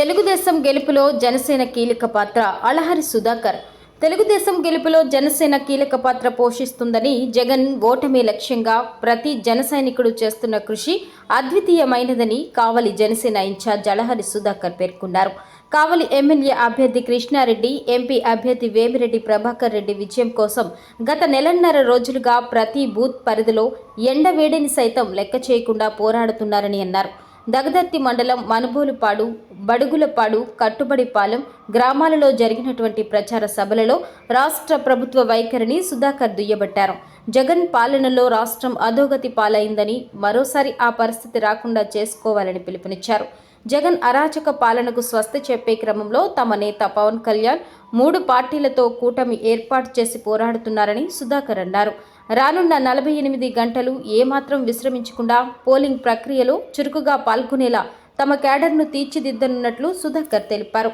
తెలుగుదేశం గెలుపులో జనసేన కీలక పాత్ర అలహరి సుధాకర్. తెలుగుదేశం గెలుపులో జనసేన కీలక పాత్ర పోషిస్తుందని జగన్ ఓటమి లక్ష్యంగా ప్రతి జనసైనికుడు చేస్తున్న కృషి అద్వితీయమైనదని కావలి జనసేన ఇన్ఛార్జ్ అలహరి సుధాకర్ పేర్కొన్నారు. కావలి ఎమ్మెల్యే అభ్యర్థి కృష్ణారెడ్డి ఎంపీ అభ్యర్థి వేమిరెడ్డి ప్రభాకర్ రెడ్డి విజయం కోసం గత నెలన్నర రోజులుగా ప్రతి బూత్ పరిధిలో ఎండవేడిని సైతం లెక్క చేయకుండా పోరాడుతున్నారని అన్నారు. దగదర్తి మండలం మనుబోలుపాడు బడుగులపాడు కట్టుబడిపాలెం గ్రామాలలో జరిగినటువంటి ప్రచార సభలలో రాష్ట్ర ప్రభుత్వ వైఖరిని సుధాకర్ దుయ్యబట్టారు. జగన్ పాలనలో రాష్ట్రం అధోగతి పాలైందని మరోసారి ఆ పరిస్థితి రాకుండా చేసుకోవాలని పిలుపునిచ్చారు. జగన్ అరాచక పాలనకు స్వస్తి చెప్పే క్రమంలో తమ నేత పవన్ కళ్యాణ్ మూడు పార్టీలతో కూటమి ఏర్పాటు చేసి పోరాడుతున్నారని సుధాకర్ అన్నారు. రానున్న నలభై ఎనిమిది గంటలు ఏమాత్రం విశ్రమించకుండా పోలింగ్ ప్రక్రియలో చురుకుగా పాల్గొనేలా తమ క్యాడర్ను తీర్చిదిద్దనున్నట్లు సుధాకర్ తెలిపారు.